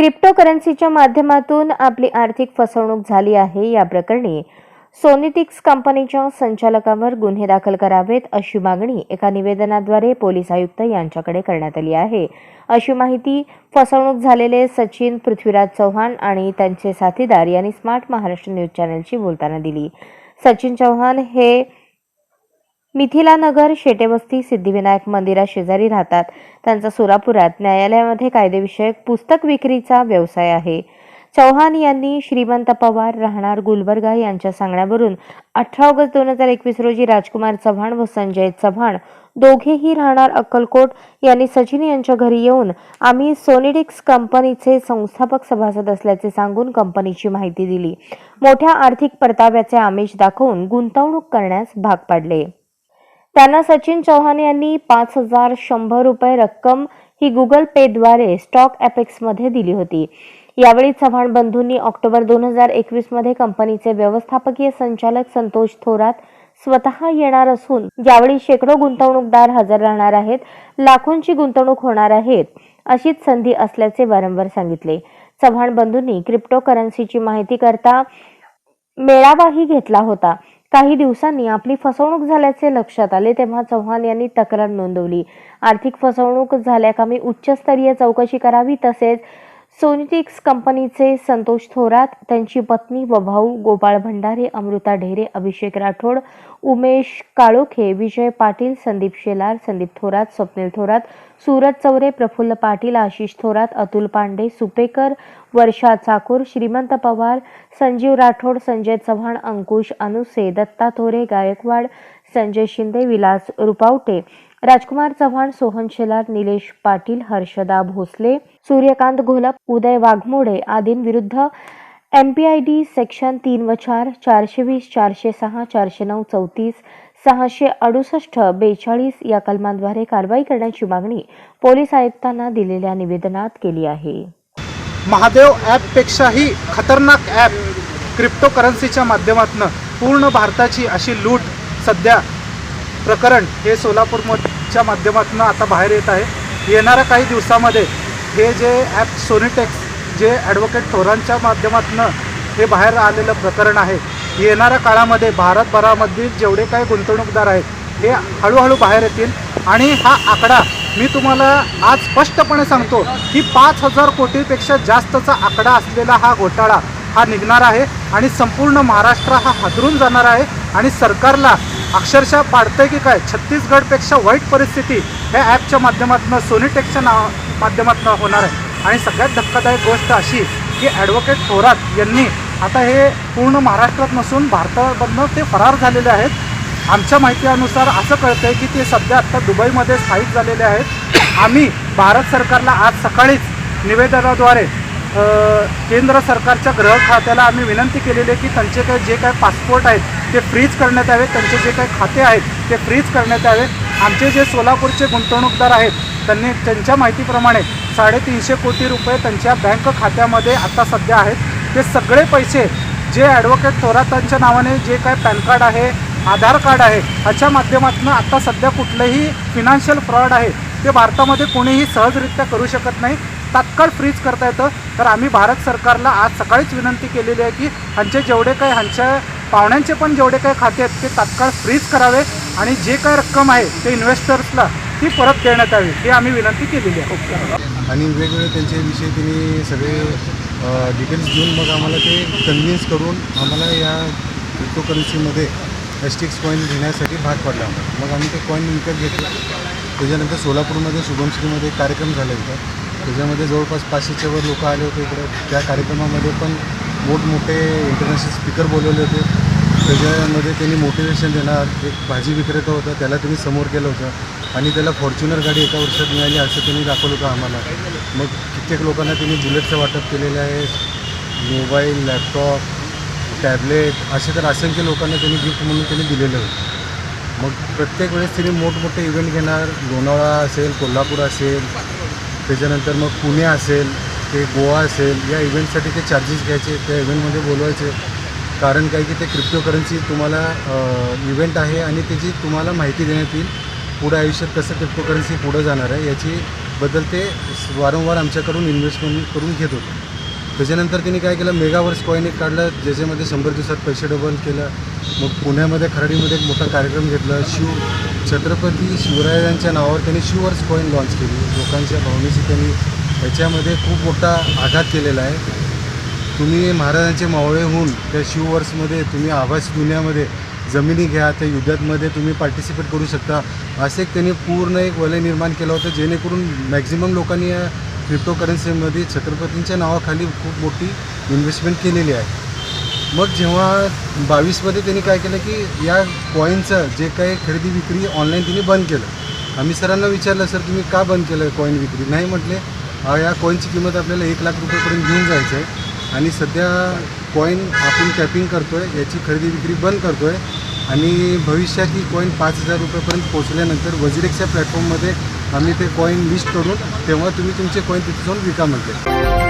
क्रिप्टोकरन्सीच्या माध्यमातून आपली आर्थिक फसवणूक झाली आहे या प्रकरणी सोनिटिक्स कंपनीच्या संचालकावर गुन्हे दाखल करावेत अशी मागणी एका निवेदनाद्वारे पोलीस आयुक्त यांच्याकडे करण्यात आली आहे. अशी माहिती फसवणूक झालेले सचिन पृथ्वीराज चव्हाण आणि त्यांचे साथीदार यांनी स्मार्ट महाराष्ट्र न्यूज चॅनलशी बोलताना दिली. सचिन चव्हाण हे मिथिलानगर शेटेवस्ती सिद्धिविनायक मंदिरा शेजारी राहतात. त्यांचा सोलापुरात न्यायालयामध्ये कायदेविषयक पुस्तक विक्रीचा व्यवसाय आहे. चौहान यांनी श्रीमंत पवार राहणार गुलबर्गा यांच्या सांगण्यावरून अठरा ऑगस्ट दोन हजार एकवीस रोजी राजकुमार चव्हाण व संजय चव्हाण दोघेही राहणार अक्कलकोट. यांनी सचिन यांच्या घरी येऊन आम्ही सोनिडिक्स कंपनीचे संस्थापक सभासद असल्याचे सांगून कंपनीची माहिती दिली. मोठ्या आर्थिक परताव्याचे आमिष दाखवून गुंतवणूक करण्यास भाग पाडले. त्यांना सचिन चौहान यांनी पाच हजार शंभर रुपये रक्कम ही गुगल पेद्वारे स्टॉक ॲपेक्समध्ये दिली होती. यावेळी चव्हाण बंधूंनी ऑक्टोबर दोन हजार एकवीसमध्ये कंपनीचे व्यवस्थापकीय संचालक संतोष थोरात स्वतः येणार असून यावेळी शेकडो गुंतवणूकदार हजर राहणार आहेत लाखोंची गुंतवणूक होणार आहेत अशीच संधी असल्याचे वारंवार सांगितले. चव्हाण बंधूंनी क्रिप्टोकरन्सीची माहिती करता मेळावाही घेतला होता. काही दिवसांनी आपली फसवणूक झाल्याचे लक्षात आले तेव्हा चव्हाण यांनी तक्रार नोंदवली. आर्थिक फसवणूक झाल्याकामी उच्चस्तरीय चौकशी करावी तसेच सोनिटिक्स कंपनीचे संतोष थोरात त्यांची पत्नी व भाऊ गोपाळ भंडारे अमृता ढेरे अभिषेक राठोड उमेश काळोखे विजय पाटील संदीप शेलार संदीप थोरात स्वप्नील थोरात सूरज चौरे प्रफुल्ल पाटील आशिष थोरात अतुल पांडे सुपेकर वर्षा चाकूर श्रीमंत पवार संजीव राठोड संजय चव्हाण अंकुश अनुसे Datta Thore Gaikwad Sanjay Shinde Vilas Rupawate Rajkumar Chavan Sohan Shelar Nilesh Patil Harshada Bhosale Suryakant Gholap Uday Waghmode आदींविरुद्ध M P I D section तीन व चार चारशे वीस चारशे सहा चारशे नऊ चौतीस सहाशे अडुसष्ट बेचाळीस या कलमांद्वारे कारवाई करण्याची मागणी पोलीस आयुक्तांना दिलेल्या निवेदनात केली आहे. महादेव ॲपपेक्षाही खतरनाक ॲप क्रिप्टोकरन्सीच्या माध्यमातून पूर्ण भारताची अशी लूट सध्या प्रकरण हे सोलापूरच्या माध्यमातून आता बाहेर येत आहे. येणाऱ्या काही दिवसामध्ये हे जे ॲप सोनिटेक्स जे ॲडव्होकेट थोरांच्या माध्यमातून हे बाहेर आलेलं प्रकरण आहे येणाऱ्या काळामध्ये भारतभरामधील जेवढे काही गुंतवणूकदार आहेत हे हळूहळू बाहेर येतील. आणि हा आकडा मी तुम्हाला आज स्पष्टपणे सांगतो की पाच हजार कोटीपेक्षा जास्तचा आकडा असलेला हा घोटाळा हा निघणार आहे आणि संपूर्ण महाराष्ट्र हा हादरून जाणार आहे आणि सरकारला अक्षरशः पाडतंय की काय? छत्तीसगडपेक्षा वाईट परिस्थिती ह्या ॲपच्या माध्यमातून सोनीटेकच्या नाव माध्यमातून होणार आहे. आणि सगळ्यात धक्कादायक गोष्ट अशी की ॲडव्होकेट थोरात यांनी आता हे पूर्ण महाराष्ट्रात नसून भारतामधनं ते फरार झालेले आहेत. आमच्या माहितीनुसार असं कळतं आहे की ते सध्या आत्ता दुबईमध्ये स्थायिक झालेले आहेत. आम्ही भारत सरकारला आज सकाळीच निवेदनाद्वारे केंद्र सरकारच्या गृह खात्याला आम्ही विनंती केलेली आहे की त्यांचे काय जे काय पासपोर्ट आहेत ते फ्रीज करण्यात यावे त्यांचे जे काही खाते आहेत ते फ्रीज करण्यात यावे आमचे जे सोलापूरचे गुंतवणूकदार आहेत त्यांनी त्यांच्या माहितीप्रमाणे साडेतीनशे कोटी रुपये त्यांच्या बँक खात्यामध्ये आता सध्या आहेत. ते सगळे पैसे जे ॲडव्होकेट थोरातांच्या नावाने जे काय पॅन कार्ड आहे आधार कार्ड आहे ह्याच्या माध्यमातून आता सध्या कुठलंही फिनान्शियल फ्रॉड आहे ते भारतामध्ये कोणीही सहजरित्या करू शकत नाही. तात्काळ फ्रीज करता येतं. तर आम्ही भारत सरकारला आज सकाळीच विनंती केलेली आहे की ह्यांचे जेवढे काही ह्यांच्या पाहुण्यांचे पण जेवढे काही खाते आहेत ते तात्काळ फ्रीज करावे आणि जे काय रक्कम आहे ते इन्व्हेस्टर्सला ती परत देण्यात यावी ही आम्ही विनंती केलेली आहे. ओके आणि वेगवेगळे त्यांचे विषय त्यांनी सगळे डिटेल्स घेऊन मग आम्हाला ते कन्व्हिन्स करून आम्हाला या क्रिप्टोकरन्सीमध्ये एस्टिक्स कॉईन घेण्यासाठी भाग पडला मग आम्ही ते कॉईन विकत घेतला. त्याच्यानंतर सोलापूरमध्ये शुभमश्रीमध्ये एक कार्यक्रम झाला होता. त्याच्यामध्ये जवळपास पाचशेच्या वर लोक आले होते इकडे. त्या कार्यक्रमामध्ये पण मोठमोठे इंटरनॅशनल स्पीकर बोलवले होते. त्याच्यामध्ये त्यांनी मोटिवेशन देणार एक भाजी विक्रेता होता त्याला त्यांनी समोर केलं होतं. आणि त्याला फॉर्च्युनर गाडी एका वर्षात मिळाली असं त्यांनी दाखवलं होतं आम्हाला. मग कित्येक लोकांना त्यांनी बुलेटचं वाटप केलेलं आहे. मोबाईल लॅपटॉप टॅबलेट असे तर असंख्य लोकांना त्यांनी गिफ्ट म्हणून त्यांनी दिलेलं होतं. मग प्रत्येक वेळेस त्यांनी मोठमोठे इव्हेंट घेणार. लोणावळा असेल कोल्हापूर असेल त्याच्यानंतर मग पुणे असेल ते गोवा असेल या इव्हेंटसाठी ते चार्जेस घ्यायचे त्या इव्हेंटमध्ये बोलवायचे. कारण काय की ते क्रिप्टोकरन्सी तुम्हाला इव्हेंट आहे आणि त्याची तुम्हाला माहिती देण्यात येईल पुढे आयुष्यात कसं क्रिप्टोकरन्सी पुढं जाणार आहे याची बदल ते वारंवार आमच्याकडून इन्व्हेस्टमेंट करून घेत होते. त्याच्यानंतर त्यांनी काय केलं मेगावर्स कॉईन एक काढलं ज्याच्यामध्ये शंभर दिवसात पैसे डबल केलं. मग पुण्यामध्ये खराडीमध्ये एक मोठा कार्यक्रम घेतला शिव छत्रपती शिवरायांच्या नावावर त्यांनी शिवर्स कॉईन लॉन्च केली. लोकांच्या भावनेशी त्यांनी याच्यामध्ये खूप मोठा आघात केलेला आहे. तुम्ही महाराजांचे मावळे होऊन त्या शिववर्समध्ये तुम्ही आभास दुनियामध्ये जमिनी घ्या त्या युद्धातमध्ये तुम्ही पार्टिसिपेट करू शकता. असे एक त्यांनी पूर्ण एक वलय निर्माण केलं होतं जेणेकरून मॅक्झिमम लोकांनी या क्रिप्टो करन्सीमध्ये छत्रपतींच्या नावाखाली खूप मोठी इन्व्हेस्टमेंट केलेली आहे. मग जेव्हा बावीसमध्ये त्यांनी काय केलं की या कॉईनचं जे काही खरेदी विक्री ऑनलाईन त्यांनी बंद केलं. आम्ही सरांना विचारलं सर तुम्ही का बंद केलं कॉईन विक्री? नाही म्हटले. या कॉईनची किंमत आपल्याला एक लाख रुपयेपर्यंत घेऊन जायचं आहे. आणि सध्या कॉईन आपण कॅपिंग करतो आहे याची खरेदी विक्री बंद करतो आहे आणि भविष्यात ही कॉईन पाच हजार रुपयापर्यंत पोहोचल्यानंतर वजिरेक्सच्या प्लॅटफॉर्ममध्ये आम्ही ते कॉईन लिस्ट करून तेव्हा तुम्ही तुमचे कॉईन तिथे जाऊन विका म्हणते